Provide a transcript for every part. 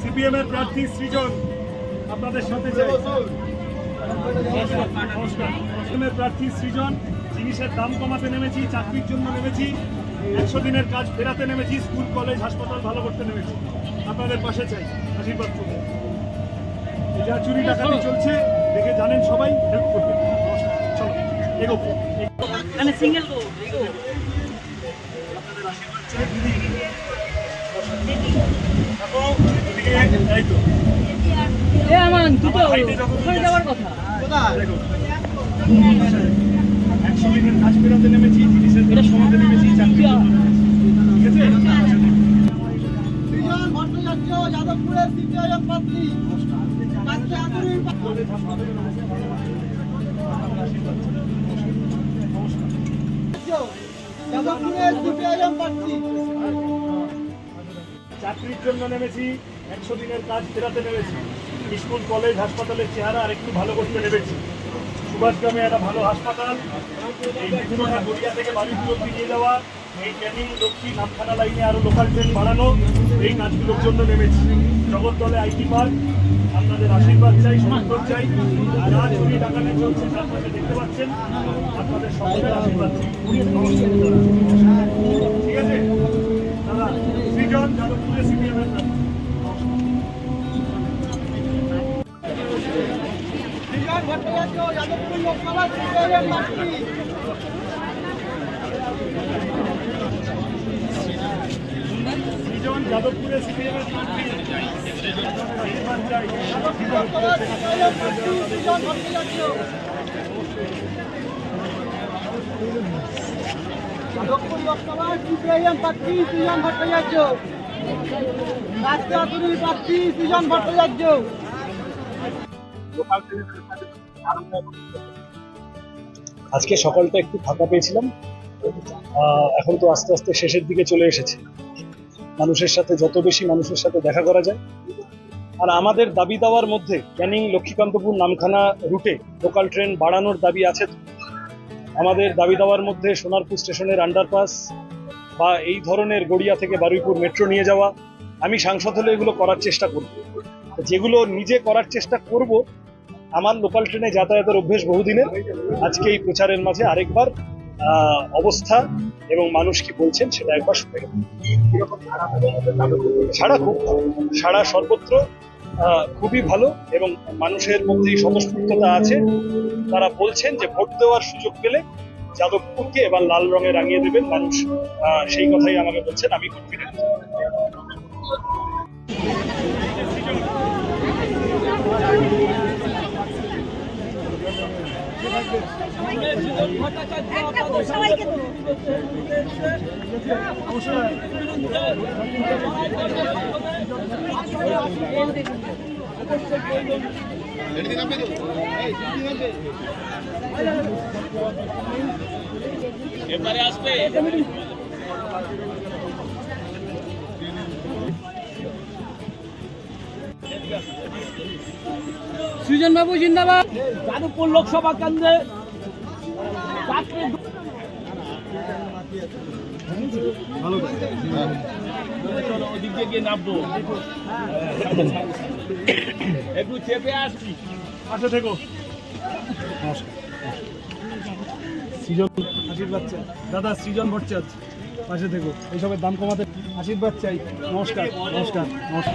CPM এর প্রার্থী সৃজন। আপনাদের সাথে যাই। সিপিএমের প্রার্থী সৃজন জিনিসের দাম কমাতে নেমেছি চাকরির জন্য নেমেছি একশো দিনের কাজ ফেরাতে নেমেছি স্কুল কলেজ হাসপাতাল ভালো করতে নেমেছি। আপনাদের পাশে চাই আশীর্বাদ করবেন এই যা চুরি ডাকাতি চলছে দেখে জানেন সবাই হেল্প করবেন। চলো এগোবো। মানে সিঙ্গেল একশো দিনের কাজ ফেরাতে নেমেছি জিনিসের এটা সমাতে নেমেছি চাকরি ঠিক আছে যাদবপুরের সিপিআইএম প্রার্থী আজকে আদরের যাদবপুরের সিপিআইএম প্রার্থী চাকরির জন্য নেমেছি, একশো দিনের কাজ ফেরাতে নেমেছি। স্কুল, কলেজ, হাসপাতালের চেহারা আরেকটু ভালো করতে নেমেছি। সুভাষগ্রামে একটা ভালো হাসপাতাল, এই বিভিন্ন গড়িয়া থেকে বাড়িগুলো ফিরিয়ে দেওয়া এই ক্যানিং লক্ষ্মী নামখানা লাইনে আরও লোকাল ট্রেন বাড়ানো। এই কাজগুলোর জন্য নেমেছি। জগদ্দলে আইটি পার্ক, আপনাদের আশীর্বাদ চাই, সমর্থন চাই। চলছে চারপাশে দেখতে পাচ্ছেন। আপনাদের সকলের সৃজন যাদবপুরে সিপিএম এর প্রার্থী। আশীর্বাদ চাই। যাদবপুর লোকসভা সিপিআইএম প্রার্থী সৃজন ভট্টাচার্য যাদবপুর প্রার্থী সৃজন ভট্টাচার্য আজকে সকালটা একটু ফাঁকা পেয়েছিলাম আহ, এখন তো আস্তে আস্তে শেষের দিকে চলে এসেছে মানুষের সাথে, যত বেশি মানুষের সাথে দেখা করা যায়। আর আমাদের দাবি দাওয়ার মধ্যে ক্যানিং লক্ষ্মীকান্তপুর নামখানা রুটে লোকাল ট্রেন বাড়ানোর দাবি আছে। আমাদের দাবি দাওয়ার মধ্যে সোনারপুর স্টেশনের আন্ডারপাস বা এই ধরনের গড়িয়া থেকে বারুইপুর মেট্রো নিয়ে যাওয়া। আমি সাংসদ হলে এগুলো করার চেষ্টা করব। যেগুলো নিজে করার চেষ্টা করব, আমার লোকাল ট্রেনে যাতায়াতের অভ্যেস বহুদিনের। আজকে এই প্রচারের মাঝে আরেকবার অবস্থা এবং মানুষ কি বলছেন সেটা একবার শুনে সাড়া খুব। সাড়া সর্বত্র খুবই ভালো এবং মানুষের মধ্যে স্বতঃস্ফূর্ততা আছে। তারা বলছেন যে ভোট দেওয়ার সুযোগ পেলে যাদবপুরকে এবার লাল রঙে রাঙিয়ে দেবেন মানুষ। সেই কথাই আমাকে বলছেন, আমি কনফিডেন্ট সৃজন বাবু জিন্দাবাদ। যাদবপুর লোকসভা কেন্দ্রে ওদিক গিয়ে নামবো একটু চেপে আসছি পাশে থেকো সৃজন আশীর্বাদ চাই দাদা সৃজন ভট্টাচার্য পাশে থেকো এইসবের দাম কমাতে আশীর্বাদ চাই নমস্কার নমস্কার নমস্কার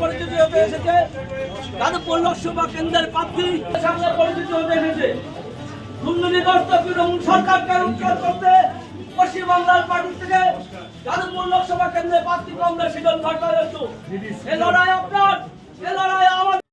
পরিচিতি হতে এসেছে। যাদবপুর লোকসভা কেন্দ্রের প্রার্থী সামনে পরিচিতি হতে এসেছে। দুর্নীতিগ্রস্ত তৃণমূল সরকারকে উৎখাত করতে পশ্চিমবাংলার পার্টি থেকে যাদবপুর লোকসভা কেন্দ্রে প্রার্থী কংগ্রেস সৃজন ভট্টাচার্য এ লড়াই আপনার, এ লড়াই